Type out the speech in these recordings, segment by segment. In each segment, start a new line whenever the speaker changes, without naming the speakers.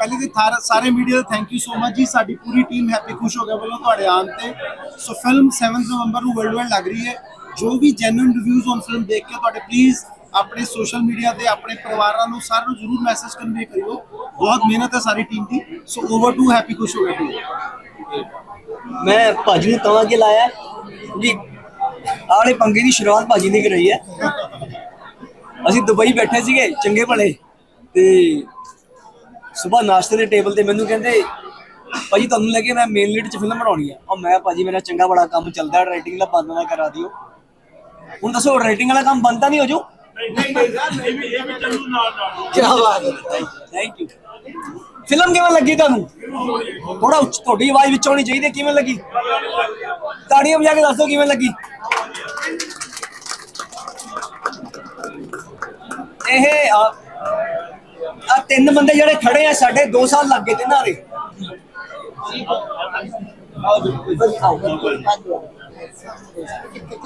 ਪਹਿਲੇ ਤੇ ਸਾਰੇ ਮੀਡੀਆ ਦਾ ਥੈਂਕ ਯੂ ਸੋ ਮਚ ਜੀ। ਸਾਡੀ ਪੂਰੀ ਟੀਮ ਹੈਪੀ ਖੁਸ਼ ਹੋ ਗਿਆ ਵੱਲੋਂ ਤੁਹਾਡੇ ਆਉਣ ਤੇ। ਸੋ ਫਿਲਮ 7 ਨਵੰਬਰ ਨੂੰ ਵਰਲਡ ਵਾਈਡ ਲੱਗ ਰਹੀ ਹੈ। ਜੋ ਵੀ ਜੈਨੂਇਨ ਰਿਵਿਊਜ਼ ਔਨ ਫਿਲਮ ਦੇਖ ਕੇ ਤੁਹਾਡੇ ਪਲੀਜ਼ ਆਪਣੇ ਸੋਸ਼ਲ ਮੀਡੀਆ ਤੇ, ਆਪਣੇ ਪਰਿਵਾਰਾਂ ਨੂੰ ਸਾਰਿਆਂ ਨੂੰ ਜਰੂਰ ਮੈਸੇਜ ਕਨਵੇ ਕਰਿਓ। ਬਹੁਤ ਮਿਹਨਤ ਹੈ ਸਾਰੀ team the. So over to Happy Khush Ho Gaya
ਮੈਂ ਭਾਜੀ ਨੂੰ ਤਵਾਂ ਕੇ ਲਾਇਆ। ਜੀ ਆਲੇ ਪੰਗੇ ਦੀ ਸ਼ੁਰੂਆਤ ਭਾਜੀ ਨੇ ਕਰਾਈ ਹੈ। ਅਸੀਂ ਦੁਬਈ ਬੈਠੇ ਸੀਗੇ, ਚੰਗੇ ਭਲੇ। ਤੇ ਸਵੇਰ ਨਾਸ਼ਤੇ ਦੇ ਟੇਬਲ ਤੇ ਮੈਨੂੰ ਕਹਿੰਦੇ ਭਾਜੀ ਤੁਹਾਨੂੰ ਲੱਗੇ ਮੈਂ ਮੇਨ ਲੀਡ ਚ ਫਿਲਮ ਬਣਾਉਣੀ ਆ। ਔਰ ਮੈਂ ਭਾਜੀ ਮੇਰਾ ਚੰਗਾ ਬੜਾ ਕੰਮ ਚੱਲਦਾ ਰਾਈਟਿੰਗ ਦਾ ਬੰਦ ਨਾ ਕਰਾ ਦਿਓ। ਹੁਣ ਦੱਸੋ ਰਾਈਟਿੰਗ ਵਾਲਾ ਕੰਮ ਬੰਦ ਤਾਂ ਨਹੀਂ ਹੋ ਜੂ ਕੀ ਬਾਤ ਹੈ। ਥੈਂਕ ਯੂ ਫਿਲਮ ਕਿਵੇਂ ਲੱਗੀ ਤੁਹਾਨੂੰ? ਥੋੜਾ ਉੱਚ ਤੁਹਾਡੀ ਆਵਾਜ਼ ਵਿੱਚ ਆਉਣੀ ਚਾਹੀਦੀ ਕਿਵੇਂ ਲੱਗੀ? ਤਾੜੀਆਂ ਵਜਾ ਕੇ ਦੱਸੋ ਕਿਵੇਂ ਲੱਗੀ? ਇਹ ਆ ਤਿੰਨ ਬੰਦੇ ਜਿਹੜੇ ਖੜੇ ਆ, ਸਾਡੇ 2 ਸਾਲ ਲੱਗ ਗਏ ਤੇ ਨਾ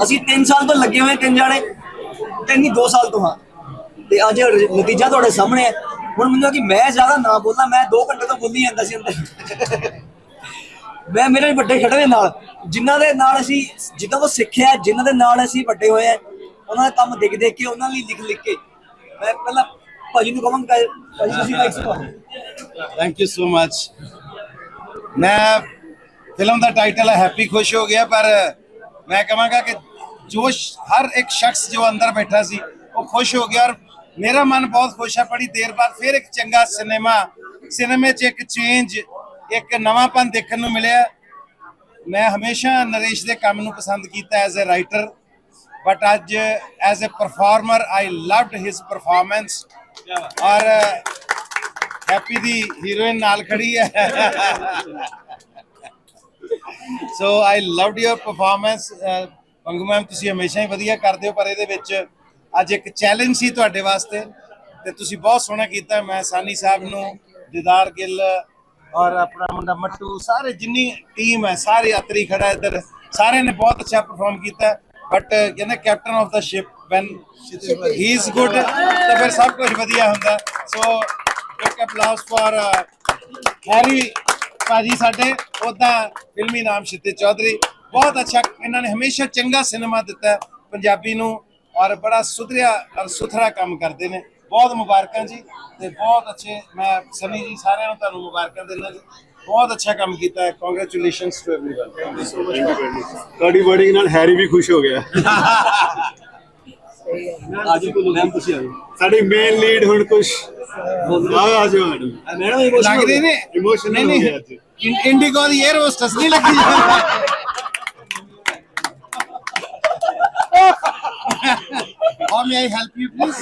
ਅਸੀਂ 3 ਸਾਲ ਤੋਂ ਲੱਗੇ ਹੋਏ ਤਿੰਨ ਜਾਣੇ। ਤਿੰਨ ਹੀ 2 ਸਾਲ ਤੋਂ ਹਾਂ। ਤੇ ਅੱਜ ਨਤੀਜਾ ਤੁਹਾਡੇ ਸਾਹਮਣੇ ਹੈ। ਹੁਣ ਮੈਨੂੰ ਕਿ ਮੈਂ ਜ਼ਿਆਦਾ ਨਾ ਬੋਲਾਂ, ਮੈਂ 2 ਘੰਟੇ ਤੋਂ ਬੋਲੀ ਜਾਂਦਾ ਸੀ ਅੰਦਰ। ਮੈਂ ਮੇਰੇ ਵੱਡੇ ਖੜੇ ਨੇ ਨਾਲ। ਜਿਨ੍ਹਾਂ ਦੇ ਨਾਲ ਅਸੀਂ, ਜਿੱਦਾਂ ਤੋਂ ਸਿੱਖਿਆ ਜਿਨ੍ਹਾਂ ਦੇ ਨਾਲ ਅਸੀਂ ਵੱਡੇ ਹੋਏ ਆ, ਉਹਨਾਂ ਦਾ ਕੰਮ ਦੇਖ ਦੇਖ ਕੇ, ਉਹਨਾਂ ਲਈ ਲਿਖ ਲਿਖ ਕੇ। ਮੈਂ ਪਹਿਲਾਂ ਭਾਜੀ ਨੂੰ ਕਹਾਂਗਾ ਭਾਜੀ ਤੁਸੀਂ ਲਾਈਕ ਸੁਣਾਓ
ਥੈਂਕ ਯੂ ਸੋ ਮਚ ਮੈਂ ਫਿਲਮ ਦਾ ਟਾਈਟਲ ਹੈ ਹੈਪੀ ਖੁਸ਼ ਹੋ ਗਿਆ ਪਰ ਮੈਂ ਕਹਾਂਗਾ ਕਿ ਜੋ ਹਰ ਇੱਕ ਸ਼ਖਸ ਜੋ ਅੰਦਰ ਬੈਠਾ ਸੀ ਉਹ ਖੁਸ਼ ਹੋ ਗਿਆ ਔਰ ਮੇਰਾ ਮਨ ਬਹੁਤ ਖੁਸ਼ ਹੈ ਬੜੀ ਦੇਰ ਬਾਅਦ ਫਿਰ ਇੱਕ ਚੰਗਾ ਸਿਨੇਮਾ ਸਿਨੇਮੇ 'ਚ ਇੱਕ ਚੇਂਜ ਇੱਕ ਨਵਾਂਪਨ ਦੇਖਣ ਨੂੰ ਮਿਲਿਆ। ਮੈਂ ਹਮੇਸ਼ਾ ਨਰੇਸ਼ ਦੇ ਕੰਮ ਨੂੰ ਪਸੰਦ ਕੀਤਾ ਐਜ਼ ਅ ਰਾਈਟਰ ਬਟ ਅੱਜ as a performer I loved his performance ਔਰ ਹੈਪੀ ਦੀ ਹੀਰੋਇਨ ਨਾਲ ਖੜੀ ਹੈ। So I loved your performance Pangu ma'am, ਤੁਸੀਂ ਹਮੇਸ਼ਾ ਹੀ ਵਧੀਆ ਕਰਦੇ ਹੋ, ਪਰ ਇਹਦੇ ਵਿੱਚ ਅੱਜ ਇੱਕ ਚੈਲੰਜ ਸੀ ਤੁਹਾਡੇ ਵਾਸਤੇ ਤੇ ਤੁਸੀਂ ਬਹੁਤ ਸੋਹਣਾ ਕੀਤਾ। ਮੈਂ ਸਾਨੀ ਸਾਹਿਬ ਨੂੰ, ਦਿਦਾਰ ਗਿੱਲ ਔਰ ਆਪਣਾ ਮੁੰਡਾ ਮੱਟੂ, ਸਾਰੇ ਜਿੰਨੀ ਟੀਮ ਹੈ, ਸਾਰੇ ਯਾਤਰੀ ਖੜਾ ਇੱਧਰ, ਸਾਰਿਆਂ ਨੇ ਬਹੁਤ ਅੱਛਾ ਪਰਫਾਰਮ ਕੀਤਾ। ਬਟ ਕਹਿੰਦੇ captain of the ship when he is good ਤਾਂ ਫਿਰ ਸਭ ਕੁਝ ਵਧੀਆ ਹੁੰਦਾ। ਸੋ ਇੱਕ ਅਪਲਾਸ ਫਾਰ ਹੈਰੀ ਭਾਜੀ ਸਾਡੇ ਉਹਦਾ ਫਿਲਮੀ ਨਾਮ ਸ਼ਿਤੇ ਚੌਧਰੀ। ਬਹੁਤ ਅੱਛਾ ਇਹਨਾਂ ਨੇ ਹਮੇਸ਼ਾ ਚੰਗਾ ਸਿਨੇਮਾ ਦਿੱਤਾ ਪੰਜਾਬੀ ਨੂੰ ਔਰ ਬੜਾ ਸੁਧਰਿਆ ਔਰ ਸੁਥਰਾ ਕੰਮ ਕਰਦੇ ਨੇ। ਬਹੁਤ ਮੁਬਾਰਕਾਂ ਜੀ ਤੇ ਬਹੁਤ ਅੱਛੇ ਮੈਂ ਸਮੀ ਜੀ ਸਾਰਿਆਂ ਨੂੰ ਤੁਹਾਨੂੰ ਮੁਬਾਰਕਾਂ ਦਿੰਦਾ ਜੀ। ਬਹੁਤ ਅੱਛਾ ਕੰਮ ਕੀਤਾ ਹੈ। ਕੰਗ੍ਰੈਚੁਲੇਸ਼ਨਸ ਟੂ एवरीवन
ਤੁਹਾਡੀ ਵਰਡਿੰਗ ਨਾਲ ਹੈਰੀ ਵੀ ਖੁਸ਼ ਹੋ ਗਿਆ।
ਆਜੋ ਕੋਲ ਮੈਮ ਤੁਸੀਂ ਆਜੋ
ਸਾਡੀ ਮੇਨ ਲੀਡ ਹੁਣ ਕੁਝ ਆ ਆ ਜਾਓ ਮੈਡਮ।
ਮੈਡਮ ਇਮੋਸ਼ਨਲ
ਲੱਗ ਰਹੀ ਨੇ ਨਹੀਂ।
ਹੋ
ਨਹੀਂ।
ਗਿਆ ਅੱਜ।
ਇੰਡੀਗੋ ਦੀ 에ਅਰ ਹੋਸਟਸ ਨਹੀਂ ਲੱਗੀ। Or may I help you please?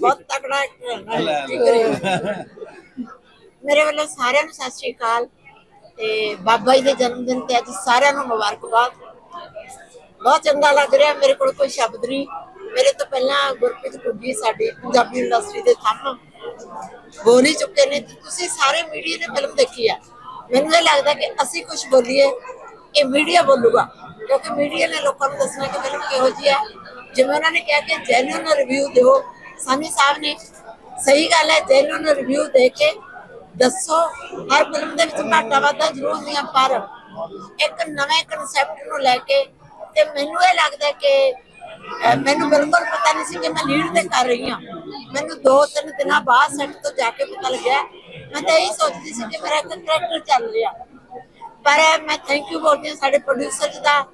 ਬਹੁਤ ਤਕੜਾ ਐਕਟਰ। ਮੇਰੇ ਵੱਲੋਂ ਸਾਰਿਆਂ ਨੂੰ ਸਤਿ ਸ਼੍ਰੀ ਅਕਾਲ ਤੇ ਬਾਬਾ ਜੀ ਦੇ ਜਨਮ ਦਿਨ ਤੇ ਅੱਜ ਸਾਰਿਆਂ ਨੂੰ ਮੁਬਾਰਕਬਾਦ। ਬਹੁਤ ਚੰਗਾ ਲੱਗ ਰਿਹਾ, ਮੇਰੇ ਕੋਲ ਕੋਈ ਸ਼ਬਦ ਨਹੀਂ। ਮੇਰੇ ਤੋਂ ਪਹਿਲਾਂ ਗੁਰਪ੍ਰੀਤ ਕੁੱਗੀ ਸਾਡੀ ਪੰਜਾਬੀ ਇੰਡਸਟਰੀ ਦੇ ਥੰਮ ਬੋਲ ਚੁੱਕੇ ਨੇ। ਤੁਸੀਂ ਸਾਰੇ ਮੀਡੀਆ ਨੇ ਫਿਲਮ ਦੇਖੀ ਆ। ਮੈਨੂੰ ਇਹ ਲੱਗਦਾ ਕਿ ਅਸੀਂ ਕੁਝ ਬੋਲੀਏ, ਇਹ ਮੀਡੀਆ ਬੋਲੂਗਾ। ਕਿਉਂਕਿ ਮੀਡੀਆ ਨੇ ਲੋਕਾਂ ਨੂੰ ਦੱਸਣਾ ਕਿ ਫਿਲਮ ਕਿਹੋ ਜਿਹੀ ਹੈ ਜਿਵੇਂ ਉਹਨਾਂ ਨੇ ਕਿਹਾ ਕਿ ਜੈਨੂਨ ਰਿਵਿਊ ਦਿਓ। ਸਾਨੀ ਸਾਹਿਬ ਨੇ ਸਹੀ ਗੱਲ ਹੈ ਜੈਨੂਨ ਰਿਵਿਊ ਦੇ ਕੇ ਦੱਸੋ। ਹਰ ਫਿਲਮ ਦੇ ਵਿੱਚ ਘਾਟਾ ਵਾਧਾ ਜ਼ਰੂਰ ਹੁੰਦੀਆਂ, ਪਰ ਇੱਕ ਨਵੇਂ ਕਨਸੈਪਟ ਨੂੰ ਲੈ ਕੇ ਤੇ ਮੈਨੂੰ ਇਹ ਲੱਗਦਾ ਕਿ ਮੈਨੂੰ ਬਿਲਕੁਲ ਪਤਾ ਨਹੀਂ ਸੀ ਕਿ ਮੈਂ ਲੀਡ ਤੇ ਕਰ ਰਹੀ ਹਾਂ। ਮੈਨੂੰ ਦੋ ਤਿੰਨ ਦਿਨਾਂ ਬਾਅਦ ਸੈੱਟ ਤੋਂ ਜਾ ਕੇ ਪਤਾ ਲੱਗਿਆ। ਮੈਂ ਤਾਂ ਇਹੀ ਸੋਚਦੀ ਸੀ ਕਿ ਮੇਰਾ ਇੱਕ ਚੱਲ ਰਿਹਾ। ਪਰ ਮੈਂ ਥੈਂਕ ਯੂ ਬੋਲਦੀ ਹਾਂ ਸਾਡੇ ਪ੍ਰੋਡਿਊਸਰ ਦਾ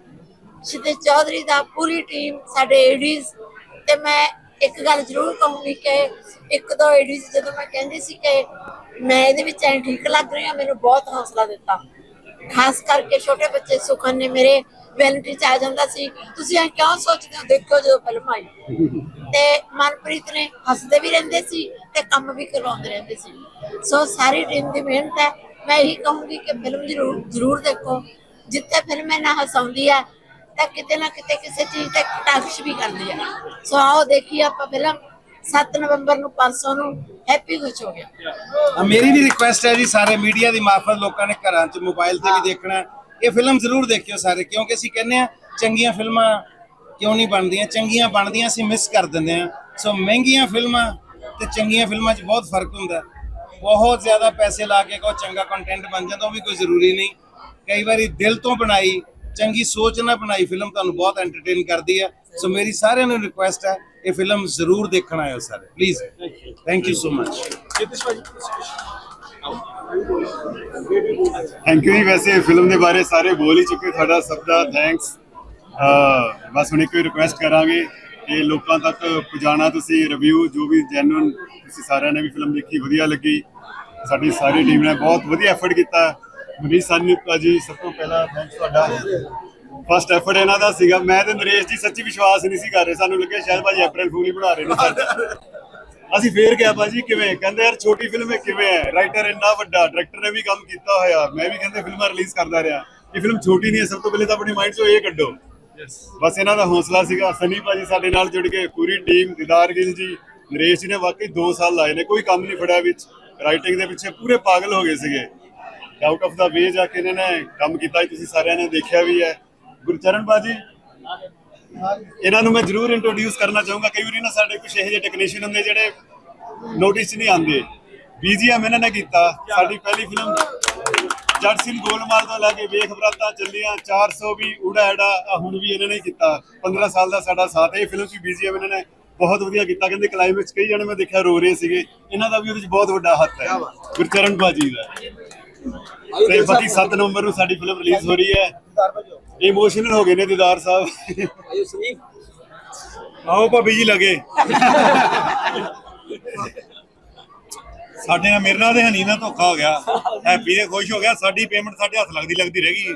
ਸ਼ਿਤੇ ਚੌਧਰੀ ਦਾ, ਪੂਰੀ ਟੀਮ ਸਾਡੇ ਏਡੀਜ਼ ਤੇ ਮੈਂ ਇੱਕ ਗੱਲ ਜ਼ਰੂਰ ਕਹੂੰਗੀ ਕਿ ਇੱਕ ਦੋ ਏਡੀਜ਼ ਜਦੋਂ ਮੈਂ ਕਹਿੰਦੀ ਸੀ ਕਿ ਮੈਂ ਇਹਦੇ ਵਿੱਚ ਐਂ ਠੀਕ ਲੱਗ ਰਹੀ ਹਾਂ, ਮੈਨੂੰ ਬਹੁਤ ਹੌਸਲਾ ਦਿੱਤਾ। ਖਾਸ ਕਰਕੇ ਛੋਟੇ ਬੱਚੇ ਸੁਖਨ ਨੇ ਮੇਰੇ ਵੈਲਿਟੀ ਚ ਆ ਜਾਂਦਾ ਸੀ। ਤੁਸੀਂ ਐਂ ਕਿਉਂ ਸੋਚਦੇ ਹੋ? ਦੇਖੋ ਜਦੋਂ ਫਿਲਮ ਆਈ। ਤੇ ਮਨਪ੍ਰੀਤ ਨੇ ਹੱਸਦੇ ਵੀ ਰਹਿੰਦੇ ਸੀ ਤੇ ਕੰਮ ਵੀ ਕਰਵਾਉਂਦੇ ਰਹਿੰਦੇ ਸੀ। ਸੋ ਸਾਰੀ ਟੀਮ ਦੀ ਮਿਹਨਤ ਹੈ। ਮੈਂ ਇਹੀ ਕਹੂੰਗੀ ਕਿ ਫਿਲਮ ਜ਼ਰੂਰ ਜ਼ਰੂਰ ਦੇਖੋ। ਜਿੱਥੇ ਫਿਲਮ ਇਹਨਾਂ ਹਸਾਉਂਦੀ ਹੈ ਤਾਂ ਕਿਤੇ ਨਾ ਕਿਤੇ ਕਿਸੇ ਚੀਜ਼ ਤੇ ਕਟਾਕਸ਼ ਵੀ ਕਰਦੀ ਹੈ। ਸੋ ਆਓ ਦੇਖੀਏ ਆਪਾਂ ਫਿਲਮ 7 ਨਵੰਬਰ ਨੂੰ ਪਰਸੋਂ ਨੂੰ ਹੈਪੀ ਖੁਸ਼ ਹੋ ਗਿਆ।
ਮੇਰੀ ਵੀ ਰਿਕੁਐਸਟ ਹੈ ਜੀ ਸਾਰੇ ਮੀਡੀਆ ਦੀ ਮਾਰਫਤ ਲੋਕਾਂ ਨੇ ਘਰਾਂ 'ਚ ਮੋਬਾਈਲ ਤੇ ਵੀ ਦੇਖਣਾ। ਇਹ ਫਿਲਮ ਜ਼ਰੂਰ ਦੇਖਿਓ ਸਾਰੇ, ਕਿਉਂਕਿ ਅਸੀਂ ਕਹਿੰਦੇ ਆ ਚੰਗੀਆਂ ਫਿਲਮਾਂ ਕਿਉਂ ਨਹੀਂ ਬਣਦੀਆਂ? ਚੰਗੀਆਂ ਬਣਦੀਆਂ ਅਸੀਂ ਮਿਸ ਕਰ ਦਿੰਦੇ ਆ ਸੋ ਮਹਿੰਗੀਆਂ ਫਿਲਮਾਂ ਤੇ ਚੰਗੀਆਂ ਫਿਲਮਾਂ 'ਚ ਬਹੁਤ ਫ਼ਰਕ ਹੁੰਦਾ ਬਹੁਤ ਜ਼ਿਆਦਾ ਪੈਸੇ ਲਾ ਕੇ ਕੋਈ ਚੰਗਾ ਕੰਟੈਂਟ ਬਣ ਜਾਂਦਾ, ਉਹ ਵੀ ਕੋਈ ਜ਼ਰੂਰੀ ਨਹੀਂ। ਕਈ ਵਾਰੀ ਦਿਲ ਤੋਂ ਬਣਾਈ, ਚੰਗੀ ਸੋਚ ਨਾਲ ਬਣਾਈ ਫਿਲਮ ਤੁਹਾਨੂੰ ਬਹੁਤ ਐਂਟਰਟੇਨ ਕਰਦੀ ਹੈ। ਸੋ ਮੇਰੀ ਸਾਰਿਆਂ ਨੂੰ ਰਿਕੁਐਸਟ ਹੈ, ਇਹ ਫਿਲਮ ਜ਼ਰੂਰ ਦੇਖਣ ਆਇਓ ਸਾਰੇ। Please thank you so much
thank you ਜੀ, ਵੈਸੇ ਫਿਲਮ ਦੇ ਬਾਰੇ ਸਾਰੇ ਬੋਲ ਹੀ ਚੁੱਕੇ ਤੁਹਾਡਾ, ਸਭ ਦਾ ਥੈਂਕਸ ਬਸ ਹੁਣ ਇੱਕ ਰਿਕੁਐਸਟ ਕਰਾਂਗੇ ਕਿ ਲੋਕਾਂ ਤੱਕ ਪਹੁੰਚਾਉਣਾ ਤੁਸੀਂ ਰਿਵਿਊ ਜੋ ਵੀ ਜੈਨੂਨ ਤੁਸੀਂ ਸਾਰਿਆਂ ਨੇ ਵੀ ਫਿਲਮ ਦੇਖੀ, ਵਧੀਆ ਲੱਗੀ। ਸਾਡੀ ਸਾਰੀ ਟੀਮ ਨੇ ਬਹੁਤ ਵਧੀਆ ਐਫਰਟ ਕੀਤਾ। ਮਨੀਸ਼ ਸਾਨੀ ਜੀ, ਸਭ ਤੋਂ ਪਹਿਲਾਂ ਥੈਂਕਸ ਤੁਹਾਡਾ। ਫਸਟ ਐਫਰਟ ਇਹਨਾਂ ਦਾ ਸੀਗਾ। ਮੈਂ ਤੇ ਨਰੇਸ਼ ਜੀ ਸੱਚੀ ਵਿਸ਼ਵਾਸ ਨਹੀਂ ਸੀ ਕਰ ਰਹੇ। ਸਾਨੂੰ ਲੱਗਿਆ ਸ਼ਾਇਦ ਭਾਜੀ ਅਪ੍ਰੈਲ ਫੂਲ ਹੀ ਬਣਾ ਰਹੇ ਨੇ। ਸਾਡੇ ਅਸੀਂ ਫੇਰ ਗਿਆ ਬਾਜੀ ਕਿਵੇਂ? ਕਹਿੰਦੇ ਯਾਰ ਛੋਟੀ ਫਿਲਮ ਹੈ ਕਿਵੇਂ ਹੈ? ਰਾਈਟਰ ਇੰਨਾ ਵੱਡਾ ਡਾਇਰੈਕਟਰ ਨੇ ਵੀ ਕੰਮ ਕੀਤਾ ਹੋਇਆ। ਮੈਂ ਵੀ ਕਹਿੰਦੇ ਫਿਲਮਾਂ ਰਿਲੀਜ਼ ਕਰਦਾ ਰਿਹਾ। ਇਹ ਫਿਲਮ ਛੋਟੀ ਨਹੀਂ ਹੈ ਸਭ ਤੋਂ ਪਹਿਲੇ ਤਾਂ ਆਪਣੇ ਮਾਈਂਡ 'ਚੋਂ ਇਹ ਕੱਢੋ। ਬਸ ਇਹਨਾਂ ਦਾ ਹੌਸਲਾ ਸੀਗਾ। ਸਨੀ ਭਾਜੀ ਸਾਡੇ ਨਾਲ ਜੁੜ ਕੇ ਪੂਰੀ ਟੀਮ ਦਿਦਾਰ ਗਿੱਲ ਜੀ ਨਰੇਸ਼ ਜੀ ਨੇ ਵਾਕਈ 2 ਸਾਲ ਲਾਏ ਨੇ। ਕੋਈ ਕੰਮ ਨਹੀਂ ਫੜਿਆ ਵਿੱਚ। ਰਾਈਟਿੰਗ ਦੇ ਪਿੱਛੇ ਪੂਰੇ ਪਾਗਲ ਹੋ ਗਏ ਸੀਗੇ। ਆਊਟ ਆਫ ਦਾ ਵੇ ਜਾ ਕੇ ਇਹਨਾਂ ਨੇ ਕੰਮ ਕੀਤਾ ਤੁਸੀਂ ਸਾਰਿਆਂ ਨੇ ਦੇਖਿਆ ਵੀ ਹੈ। ਗੁਰਚਰਨ ਬਾਜੀ ਇਹਨਾਂ ਨੂੰ ਮੈਂ ਜ਼ਰੂਰ ਇੰਟਰੋਡਿਊਸ ਕਰਨਾ ਚਾਹੂੰਗਾ। ਕਈ ਵਾਰੀ ਨਾ ਸਾਡੇ ਕੁਝ ਇਹੋ ਜਿਹੇ ਟੈਕਨੀਸ਼ੀਅਨ ਹੁੰਦੇ ਜਿਹੜੇ ਨੋਟਿਸ ਨਹੀਂ ਆਉਂਦੇ। ਬੀਜੀਐਮ ਇਹਨਾਂ ਨੇ ਕੀਤਾ। ਸਾਡੀ ਪਹਿਲੀ ਫਿਲਮ ਜੱਟ ਸਿੰਘ ਗੋਲਮਾਲ ਤੋਂ ਲੈ ਕੇ ਵੇਖ ਬਰਾਤਾਂ ਚੱਲੀਆਂ। 400 ਵੀ ਉੜਾ ਐੜਾ ਹੁਣ ਵੀ ਇਹਨਾਂ ਨੇ ਕੀਤਾ। 15 ਸਾਲ ਦਾ ਸਾਡਾ ਸਾਥ ਹੈ। ਇਹ ਫਿਲਮ ਚ ਬੀਜੀਐਮ ਇਹਨਾਂ ਨੇ ਬਹੁਤ ਵਧੀਆ ਕੀਤਾ। ਕਹਿੰਦੇ ਕਲਾਈਮੈਕਸ ਕਈ ਜਣੇ ਮੈਂ ਦੇਖਿਆ ਰੋ ਰਹੇ ਸੀਗੇ। ਇਹਨਾਂ ਦਾ ਵੀ ਉਹਦੇ ਚ ਬਹੁਤ ਵੱਡਾ ਹੱਥ ਹੈ। ਗੁਰਚਰਨ ਬਾਜੀ ਦਾ। ਤੇ ਬਾਕੀ 7 ਨਵੰਬਰ ਨੂੰ ਸਾਡੀ ਫਿਲਮ ਰਿਲੀਜ਼ ਹੋ ਰਹੀ ਹੈ। ਇਮੋਸ਼ਨਲ ਹੋ ਗਏ ਨੇ ਦੀਦਾਰ ਸਾਹਿਬ।
ਆਇਓ ਸੁਨੀਲ।
ਆਓ ਭਾਬੀ ਜੀ ਲਗੇ। ਸਾਡੇ ਨਾਲ ਮੇਰੇ ਨਾਲ ਤੇ ਹਨੀ ਨਾਲ ਧੋਖਾ ਹੋ ਗਿਆ। ਹੈਪੀ ਦੇ ਖੁਸ਼ ਹੋ ਗਿਆ। ਸਾਡੀ ਪੇਮੈਂਟ ਸਾਡੇ ਹੱਥ ਲੱਗਦੀ ਲੱਗਦੀ ਰਹਿ ਗਈ।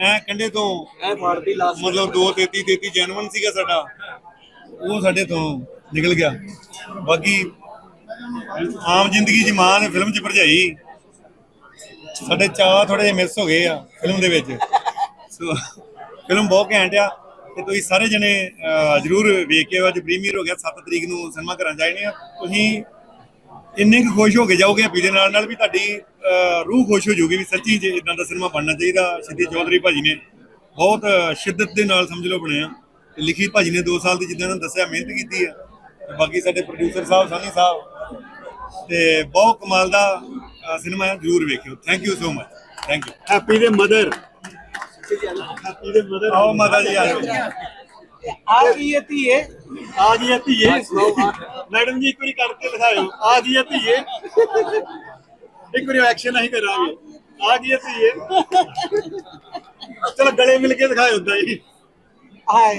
ਐ ਕੰਡੇ ਤੋਂ
ਐ ਫਾੜਦੀ ਲਾਸਟ
ਮਤਲਬ 2 33 33 ਜੈਨੂਨ ਸੀਗਾ ਸਾਡਾ। ਉਹ ਸਾਡੇ ਤੋਂ ਨਿਕਲ ਗਿਆ। ਬਾਕੀ ਆਮ ਜ਼ਿੰਦਗੀ ਚ ਮਾਂ ਨੇ ਫਿਲਮ ਚ ਭਰਜਾਈ। ਸਾਡੇ ਚਾਹ ਥੋੜੇ ਜਿਹੇ ਮਿਸ ਹੋ ਗਏ ਆ ਫਿਲਮ ਦੇ ਵਿੱਚ। ਸੋ ਫਿਲਮ ਬਹੁਤ ਘੈਂਟ ਆ ਤੇ ਤੁਸੀਂ ਸਾਰੇ ਜਣੇ ਜ਼ਰੂਰ ਵੇਖ ਕੇ ਆਓ। ਅੱਜ ਪ੍ਰੀਮੀਅਰ ਹੋ ਗਿਆ 7 ਤਰੀਕ ਨੂੰ ਸਿਨੇਮਾ ਘਰਾਂ ਜਾਣੇ ਆ। ਤੁਸੀਂ ਇੰਨੇ ਕੁ ਖੁਸ਼ ਹੋ ਕੇ ਜਾਓਗੇ ਹੈਪੀ ਦੇ ਨਾਲ ਨਾਲ ਵੀ ਤੁਹਾਡੀ ਰੂਹ ਖੁਸ਼ ਹੋ ਜਾਊਗੀ ਵੀ ਸੱਚੀ ਜੇ ਇਦਾਂ ਦਾ ਸਿਨੇਮਾ ਬਣਨਾ ਚਾਹੀਦਾ। ਸਿੱਧੀ ਚੌਧਰੀ ਭਾਜੀ ਨੇ ਬਹੁਤ ਸ਼ਿੱਦਤ ਦੇ ਨਾਲ ਸਮਝ ਲਓ ਬਣਿਆ। ਤੇ ਲਿਖੀ ਭਾਜੀ ਨੇ 2 ਸਾਲ ਦੀ ਜਿੱਦਾਂ ਉਹਨਾਂ ਦੱਸਿਆ, ਮਿਹਨਤ ਕੀਤੀ ਆ। ਬਾਕੀ ਸਾਡੇ ਪ੍ਰੋਡਿਊਸਰ ਸਾਹਿਬ ਸਾਨੀ ਸਾਹਿਬ। ਤੇ ਬਹੁਤ ਕਮਾਲ ਦਾ ਸਿਨੇਮਾ ਹੈ ਜ਼ਰੂਰ ਵੇਖਿਓ। Thank you so much thank you Happy ਦੇ ਮਦਰ ਆਓ ਮਾਤਾ ਜੀ ਆਓ
ਆ ਗਈ ਹੈ ਧੀਏ।
ਆ ਗਈ ਹੈ ਧੀਏ। ਮੈਡਮ ਜੀ ਇੱਕ ਵਾਰੀ ਕਰਕੇ ਦਿਖਾਇਓ। ਆ ਗਈ ਹੈ ਧੀਏ। ਇੱਕ ਵਾਰੀ ਐਕਸ਼ਨ ਨਹੀਂ ਕਰਾਂਗੇ। ਆ ਗਈ ਹੈ ਧੀਏ। ਚਲੋ ਗਲੇ ਮਿਲ ਕੇ ਦਿਖਾਇਓ ਹੁੰਦਾ ਜੀ
ਹਾਏ।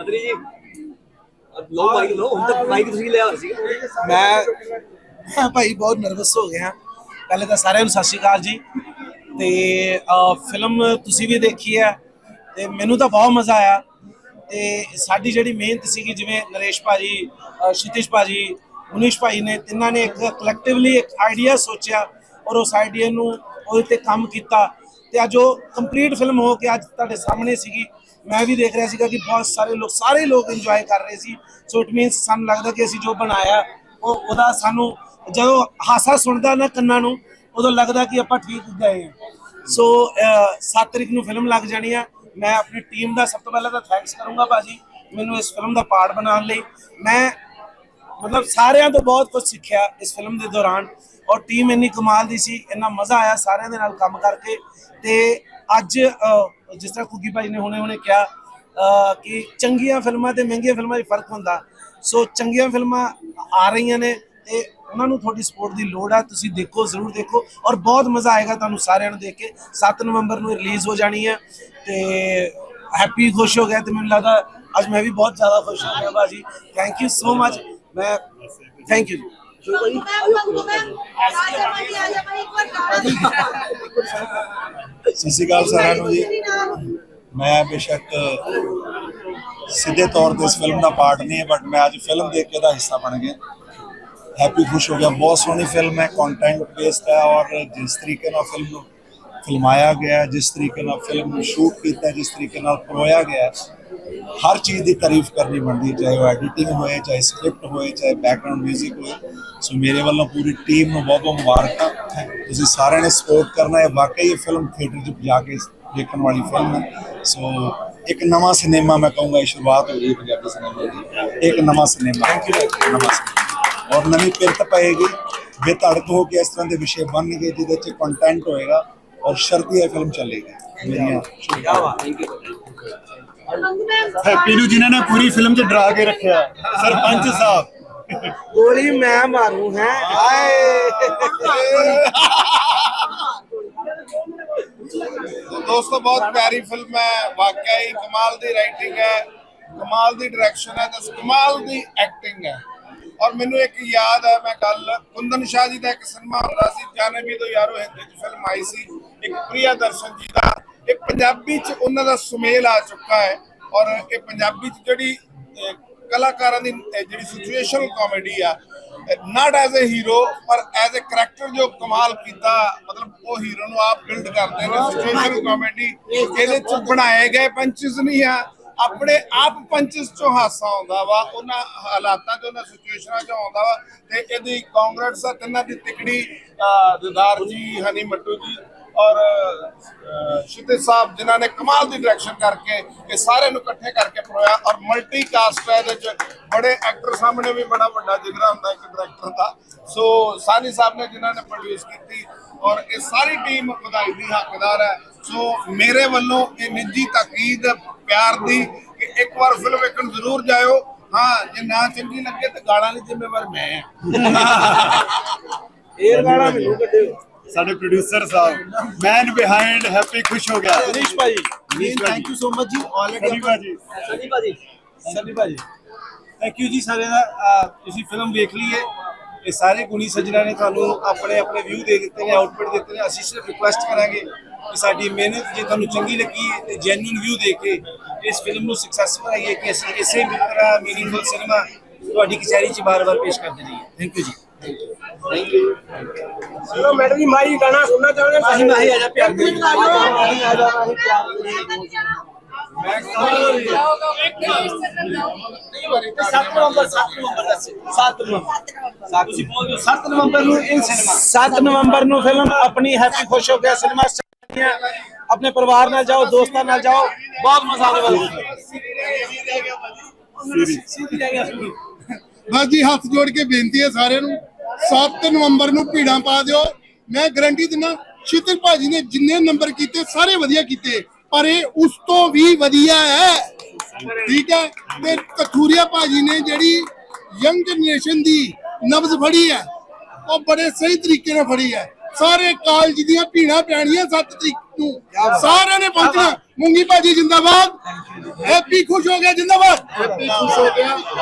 ਅਦਰੀ ਜੀ ਲੋ ਮਾਈਕ ਲੋ ਹੁਣ ਤੱਕ ਮਾਈਕ ਤੁਸੀਂ ਲਿਆ ਸੀ।
ਮੈਂ ਭਾਈ ਬਹੁਤ ਨਰਵਸ ਹੋ ਗਿਆ। ਪਹਿਲੇ ਤਾਂ ਸਾਰਿਆਂ ਨੂੰ ਸਤਿ ਸ਼੍ਰੀ ਅਕਾਲ ਜੀ। ਤੇ ਫਿਲਮ ਤੁਸੀਂ ਵੀ ਦੇਖੀ ਹੈ ਤੇ ਮੈਨੂੰ ਤਾਂ ਬਹੁਤ ਮਜ਼ਾ ਆਇਆ। ਤੇ ਸਾਡੀ ਜਿਹੜੀ ਮਿਹਨਤ ਸੀਗੀ ਜਿਵੇਂ ਨਰੇਸ਼ ਭਾਜੀ ਅਹ, ਸ਼ਿਤਿਸ਼ ਭਾਜੀ ਮੁਨੀਸ਼ ਭਾਈ ਨੇ ਤਿੰਨਾਂ ਨੇ ਇੱਕ ਕਲੈਕਟਿਵਲੀ ਇੱਕ ਆਈਡੀਆ ਸੋਚਿਆ ਔਰ ਉਸ ਆਈਡੀਆ ਨੂੰ ਉਹਦੇ ਤੇ ਕੰਮ ਕੀਤਾ। ਤੇ ਅੱਜ ਉਹ ਕੰਪਲੀਟ ਫਿਲਮ ਹੋ ਕੇ ਅੱਜ ਤੁਹਾਡੇ ਸਾਹਮਣੇ ਸੀਗੀ। ਮੈਂ ਵੀ ਦੇਖ ਰਿਹਾ ਸੀਗਾ ਕਿ ਬਹੁਤ ਸਾਰੇ ਲੋਕ ਸਾਰੇ ਲੋਕ ਇੰਜੋਏ ਕਰ ਰਹੇ ਸੀ। ਸੋ ਇਟ ਮੀਨਸ ਸਾਨੂੰ ਲੱਗਦਾ ਕਿ ਅਸੀਂ ਜੋ ਬਣਾਇਆ ਉਹ ਉਹਦਾ ਸਾਨੂੰ ਜਦੋਂ ਹਾਸਾ ਸੁਣਦਾ ਨਾ ਕੰਨਾਂ ਨੂੰ, ਉਦੋਂ ਲੱਗਦਾ ਕਿ ਆਪਾਂ ਠੀਕ ਗਏ ਹਾਂ। ਸੋ 7 ਤਰੀਕ ਨੂੰ ਫਿਲਮ ਲੱਗ ਜਾਣੀ ਆ। ਮੈਂ ਆਪਣੀ ਟੀਮ ਦਾ ਸਭ ਤੋਂ ਪਹਿਲਾਂ ਤਾਂ ਥੈਂਕਸ ਕਰੂੰਗਾ ਭਾਜੀ, ਮੈਨੂੰ ਇਸ ਫਿਲਮ ਦਾ ਪਾਰਟ ਬਣਾਉਣ ਲਈ। ਮੈਂ ਮਤਲਬ ਸਾਰਿਆਂ ਤੋਂ ਬਹੁਤ ਕੁਝ ਸਿੱਖਿਆ ਇਸ ਫਿਲਮ ਦੇ ਦੌਰਾਨ। ਔਰ ਟੀਮ ਇੰਨੀ ਕਮਾਲ ਦੀ ਸੀ, ਇੰਨਾ ਮਜ਼ਾ ਆਇਆ ਸਾਰਿਆਂ ਦੇ ਨਾਲ ਕੰਮ ਕਰਕੇ। ਤੇ ਅੱਜ ਜਿਸ ਤਰ੍ਹਾਂ ਕੁੱਗੀ ਭਾਈ ਨੇ ਹੁਣੇ ਹੁਣੇ ਕਿਹਾ ਕਿ ਚੰਗੀਆਂ ਫਿਲਮਾਂ ਤੇ ਮਹਿੰਗੀਆਂ ਫਿਲਮਾਂ 'ਚ ਫ਼ਰਕ ਹੁੰਦਾ। ਸੋ ਚੰਗੀਆਂ ਫਿਲਮਾਂ ਆ ਰਹੀਆਂ ਨੇ ਤੇ ਉਹਨਾਂ ਨੂੰ ਤੁਹਾਡੀ ਸਪੋਰਟ ਦੀ ਲੋੜ ਆ ਤੁਸੀਂ ਦੇਖੋ, ਜ਼ਰੂਰ ਦੇਖੋ ਔਰ ਬਹੁਤ ਮਜ਼ਾ ਆਏਗਾ ਤੁਹਾਨੂੰ ਸਾਰਿਆਂ ਨੂੰ ਦੇਖ ਕੇ। 7 ਨਵੰਬਰ ਨੂੰ ਰਿਲੀਜ਼ ਹੋ ਜਾਣੀ ਹੈ ਤੇ ਹੈਪੀ ਖੁਸ਼ ਹੋ ਗਿਆ ਤੇ ਮੈਨੂੰ ਲੱਗਦਾ ਅੱਜ ਮੈਂ ਵੀ ਬਹੁਤ ਜ਼ਿਆਦਾ ਖੁਸ਼ ਹੋ ਗਿਆ ਬਾਜੀ ਥੈਂਕ ਯੂ ਸੋ ਮਚ ਮੈਂ ਥੈਂਕ ਯੂ
ਸਤਿ ਸ਼੍ਰੀ ਅਕਾਲ ਸਾਰਿਆਂ ਨੂੰ ਜੀ। ਮੈਂ ਬੇਸ਼ੱਕ ਸਿੱਧੇ ਤੌਰ ਤੇ ਇਸ ਫਿਲਮ ਦਾ ਪਾਰਟ ਨਹੀਂ ਹੈ ਬਟ ਮੈਂ ਅੱਜ ਫਿਲਮ ਦੇਖ ਕੇ ਇਹਦਾ ਹਿੱਸਾ ਬਣ ਗਿਆ। ਹੈਪੀ ਖੁਸ਼ ਹੋ ਗਿਆ ਬਹੁਤ ਸੋਹਣੀ ਫਿਲਮ ਹੈ ਕੰਟੈਂਟ ਬੇਸਡ ਹੈ ਔਰ ਜਿਸ ਤਰੀਕੇ ਨਾਲ ਫਿਲਮ ਨੂੰ ਫਿਲਮਾਇਆ ਗਿਆ ਹੈ, ਜਿਸ ਤਰੀਕੇ ਨਾਲ ਫਿਲਮ ਨੂੰ ਸ਼ੂਟ ਕੀਤਾ ਹੈ, ਜਿਸ ਤਰੀਕੇ ਨਾਲ ਪਰੋਇਆ ਗਿਆ ਹੈ, ਹਰ ਚੀਜ਼ ਦੀ ਤਾਰੀਫ ਕਰਨੀ ਬਣਦੀ ਹੈ, ਚਾਹੇ ਉਹ ਐਡੀਟਿੰਗ ਹੋਏ ਚਾਹੇ ਸਕ੍ਰਿਪਟ ਹੋਏ ਚਾਹੇ ਬੈਕਗ੍ਰਾਉਂਡ 뮤직 ਹੋਏ ਸੋ ਮੇਰੇ ਵੱਲੋਂ ਪੂਰੀ ਟੀਮ ਨੂੰ ਬਹੁਤ ਬਹੁਤ ਮੁਬਾਰਕਾਂ ਤੁਸੀਂ ਸਾਰਿਆਂ ਨੇ ਸਪੋਰਟ ਕਰਨਾ ਹੈ ਵਾਕਈ ਇਹ ਫਿਲਮ ਥੀਏਟਰ 'ਚ ਜਾ ਕੇ ਦੇਖਣ ਵਾਲੀ ਫਿਲਮ ਹੈ ਸੋ ਇੱਕ ਨਵਾਂ ਸਿਨੇਮਾ ਮੈਂ ਕਹੂੰਗਾ ਇਹ ਸ਼ੁਰੂਆਤ ਹੋ ਰਹੀ ਹੈ ਪੰਜਾਬੀ ਸਿਨੇਮੇ ਦੀ ਇੱਕ ਨਵਾਂ ਸਿਨੇਮਾ ਨਵਾਂ ਸਿਨੇਮਾ ਔਰ ਨਵੀਂ ਪਿਰਤ ਪਏਗੀ। ਬੇਤੜਕ ਹੋ ਕੇ ਇਸ ਤਰ੍ਹਾਂ ਦੇ ਵਿਸ਼ੇ ਬਣਨਗੇ ਜਿਹਦੇ 'ਚ ਕੰਟੈਂਟ ਹੋਏਗਾ ਔਰ ਸ਼ਰਤੀ ਇਹ ਫਿਲਮ ਚੱਲੇਗੀ। ਮੇਰੀਆਂ
ਹੈਪੀ ਨੂੰ ਜਿਨ੍ਹਾਂ ਨੇ ਪੂਰੀ ਫਿਲਮ 'ਚ ਡਰਾ ਕੇ ਰੱਖਿਆ। ਸਰਪੰਚ ਸਾਹਿਬ।
ਗੋਲੀ ਮੈਂ ਮਾਰੂ ਹੈ।
ਦੋਸਤੋ ਬਹੁਤ ਪਿਆਰੀ ਫਿਲਮ ਹੈ। ਵਾਕਿਆ ਹੀ ਕਮਾਲ ਦੀ ਰਾਈਟਿੰਗ ਹੈ। ਕਮਾਲ ਦੀ ਡਾਇਰੈਕਸ਼ਨ ਹੈ ਤੇ ਕਮਾਲ ਦੀ ਐਕਟਿੰਗ ਹੈ। ਔਰ ਮੈਨੂੰ ਇੱਕ ਯਾਦ ਹੈ, ਮੈਂ ਕੱਲ ਕੁੰਦਨ ਸ਼ਾਹ ਜੀ ਦਾ ਇੱਕ ਸਿਨੇਮਾ ਹੁੰਦਾ ਸੀ ਜਾਣੇ ਤੋਂ ਯਾਰੋ ਹਿੰਦੀ ਚ ਫਿਲਮ ਆਈ ਸੀ। ਇੱਕ ਪ੍ਰਿਆ ਦਰਸ਼ਨ ਜੀ ਦਾ, ਇਹ ਪੰਜਾਬੀ ਚ ਉਹਨਾਂ ਦਾ ਸੁਮੇਲ ਆ ਚੁੱਕਾ ਹੈ। ਔਰ ਇਹ ਪੰਜਾਬੀ ਚ ਜਿਹੜੀ ਕਲਾਕਾਰਾਂ ਦੀ ਜਿਹੜੀ ਸਿਚੁਏਸ਼ਨਲ ਕਾਮੇਡੀ ਆ ਨਾਟ ਐਜ਼ ਅ ਹੀਰੋ ਪਰ ਐਜ਼ ਅ ਕਰੈਕਟਰ ਜੋ ਕਮਾਲ ਕੀਤਾ, ਮਤਲਬ ਉਹ ਹੀਰੋ ਨੂੰ ਆਪ ਬਿਲਡ ਕਰਦੇ ਨੇ। ਸਿਚੁਏਸ਼ਨਲ ਕਾਮੇਡੀ ਇਹਦੇ ਚ ਬਣਾਏ ਗਏ ਪੰਚਸ ਨਹੀਂ ਆ। ਆਪਣੇ ਆਪ ਪੰਚਸ ਚੋਂ ਹਾਸਾ ਆਉਂਦਾ ਵਾ, ਉਹਨਾਂ ਹਾਲਾਤਾਂ ਚੋਂ, ਉਹਨਾਂ ਸਿਚੁਏਸ਼ਨਾਂ ਚੋਂ ਆਉਂਦਾ ਵਾ। ਤੇ ਇਹਦੀ ਕਾਂਗਰਸ ਆ, ਤਿੰਨਾਂ ਦੀ ਤਿਕੜੀ ਦਿਦਾਰ ਜੀ, ਹਨੀ ਮੱਟੂ ਜੀ ਔਰ ਸ਼ਿਤੇ ਸਾਹਿਬ, ਜਿਨ੍ਹਾਂ ਨੇ ਕਮਾਲ ਦੀ ਡਾਇਰੈਕਸ਼ਨ ਕਰਕੇ ਇਹ ਸਾਰੇ ਨੂੰ ਇਕੱਠੇ ਕਰਕੇ ਪਰੋਇਆ ਔਰ ਮਲਟੀ ਕਾਸਟ ਹੈ ਇਹਦੇ ਚ। ਬੜੇ ਐਕਟਰ ਸਾਹਮਣੇ ਵੀ ਬੜਾ ਵੱਡਾ ਜਿਗਰਾ ਹੁੰਦਾ ਇੱਕ ਡਾਇਰੈਕਟਰ ਦਾ। ਸੋ ਸਾਨੀ ਸਾਹਿਬ ਨੇ ਜਿਨ੍ਹਾਂ ਨੇ ਪ੍ਰੋਡਿਊਸ ਕੀਤੀ ਔਰ ਇਹ ਸਾਰੀ ਟੀਮ ਵਧਾਈ ਦੀ ਹੱਕਦਾਰ ਹੈ। ਸੋ ਮੇਰੇ ਵੱਲੋਂ ਇਹ ਨਿੱਜੀ ਤਾਕੀਦ ਪਿਆਰ ਦੀ ਕਿ ਇੱਕ ਵਾਰ ਫਿਲਮ ਵੇਖਣ ਜ਼ਰੂਰ ਜਾਇਓ। ਹਾਂ ਜੇ ਨਾ ਚੰਗੀ ਲੱਗੇ ਤਾਂ ਗਾਲਾਂ ਲਈ ਜ਼ਿੰਮੇਵਾਰ ਮੈਂ
ਇਹ ਗਾਣਾ ਮੈਨੂੰ ਕੱਢਿਓ।
ਸਾਡੇ ਪ੍ਰੋਡਿਊਸਰ ਸਾਹਿਬ ਮੈਨ ਬਿਹਾਈਂਡ ਹੈਪੀ ਖੁਸ਼ ਹੋ ਗਿਆ।
ਮਨੀਸ਼ ਭਾਜੀ।
ਥੈਂਕ ਯੂ ਸੋ ਮਚ ਜੀ ਆਲਰੇਡੀ
ਸਨੀ ਭਾਜੀ।
ਸਨੀ ਭਾਜੀ।
ਸਨੀ ਭਾਜੀ।
ਥੈਂਕ ਯੂ ਜੀ ਸਾਰਿਆਂ ਦਾ। ਤੁਸੀਂ ਫਿਲਮ ਵੇਖ ਲਈ ਹੈ। ਇਹ ਸਾਰੇ ਗੁਣੀ ਸੱਜਣਾ ਨੇ ਤੁਹਾਨੂੰ ਆਪਣੇ ਆਪਣੇ ਵਿਊ ਦੇ ਦਿੱਤੇ ਨੇ ਆਊਟਪੁੱਟ ਦਿੱਤੇ ਨੇ। ਅਸੀਂ ਸਿਰਫ ਰਿਕੁਐਸਟ ਕਰਾਂਗੇ ਕਿ ਸਾਡੀ ਮਿਹਨਤ ਜੇ ਤੁਹਾਨੂੰ ਚੰਗੀ ਲੱਗੀ ਹੈ ਤੇ ਜੈਨੂਇਨ ਵਿਊ ਦੇ ਕੇ ਇਸ ਫਿਲਮ ਨੂੰ ਸਕਸੈਸ ਬਣਾਈਏ ਕਿ ਅਸੀਂ ਇਸੇ ਤਰ੍ਹਾਂ ਮੀਨਿੰਗਫੁਲ ਸਿਨੇਮਾ ਤੁਹਾਡੀ ਕਚਹਿਰੀ 'ਚ ਬਾਰ-ਬਾਰ ਪੇਸ਼ ਕਰਦੇ ਰਹੀਏ। ਥੈਂਕ ਯੂ ਜੀ।
ਚਲੋ ਮੈਡਮ ਜੀ ਮਾਈ ਗਾਣਾ ਸੁਣਨਾ ਚਾਹੁੰਦੇ
ਮਾਹੀ ਮਾਹੀ ਆ ਜਾ ਪਿਆਰ ਦੇ
ਮਾਹੀ ਆ ਜਾ ਮਾਹੀ ਪਿਆਰ ਦੇ
ਸੱਤ ਨਵੰਬਰ ਸੱਤ ਨਵੰਬਰ ਦੱਸ। ਸੱਤ ਨਵੰਬਰ। ਤੁਸੀਂ ਬੋਲ ਦਿਓ 7 ਨਵੰਬਰ ਨੂੰ ਇਨ ਸਿਨੇਮਾ
7 ਨਵੰਬਰ ਨੂੰ ਫਿਲਮ ਆਪਣੀ ਹੈਪੀ ਖੁਸ਼ ਹੋ ਗਿਆ ਸਿਨੇਮਾ ਆਪਣੇ ਪਰਿਵਾਰ ਨਾਲ ਜਾਓ, ਦੋਸਤਾਂ ਨਾਲ ਜਾਓ, ਬਹੁਤ ਮਜ਼ਾ ਆਉਣੇ ਵਾਲਾ ਹੈ
ਬਸ ਜੀ, ਹੱਥ ਜੋੜ ਕੇ ਬੇਨਤੀ ਹੈ ਸਾਰਿਆਂ ਨੂੰ 7 ਨਵੰਬਰ ਨੂੰ ਭੀੜਾਂ ਪਾ ਦਿਓ। ਮੈਂ ਗਰੰਟੀ ਦਿੰਦਾ, ਸ਼ੀਤਲ ਭਾਜੀ ਨੇ ਜਿੰਨੇ ਨੰਬਰ ਕੀਤੇ, ਸਾਰੇ ਵਧੀਆ ਕੀਤੇ, ਪਰ ਇਹ ਉਸ ਤੋਂ ਵੀ ਵਧੀਆ ਹੈ। ਠੀਕ ਹੈ? ਤੇ ਕਥੂਰੀਆ ਭਾਜੀ ਨੇ ਜਿਹੜੀ ਯੰਗ ਜਨਰੇਸ਼ਨ ਦੀ ਨਬਜ਼ ਫੜੀ ਹੈ, ਉਹ ਬੜੇ ਸਹੀ ਤਰੀਕੇ ਨਾਲ ਫੜੀ ਹੈ। ਸਾਰੇ ਕਾਲਜ ਦੀਆਂ ਭੀੜਾਂ ਪੈਣੀਆਂ 7 ਤਰੀਕ ਨੂੰ। ਸਾਰਿਆਂ ਨੇ ਪਹੁੰਚਣਾ। ਮੂੰਗੀ ਭਾਜੀ ਜਿੰਦਾਬਾਦ। ਹੈਪੀ ਖੁਸ਼ ਹੋ ਗਿਆ ਜਿੰਦਾਬਾਦ। ਹੈਪੀ ਖੁਸ਼ ਹੋ ਗਿਆ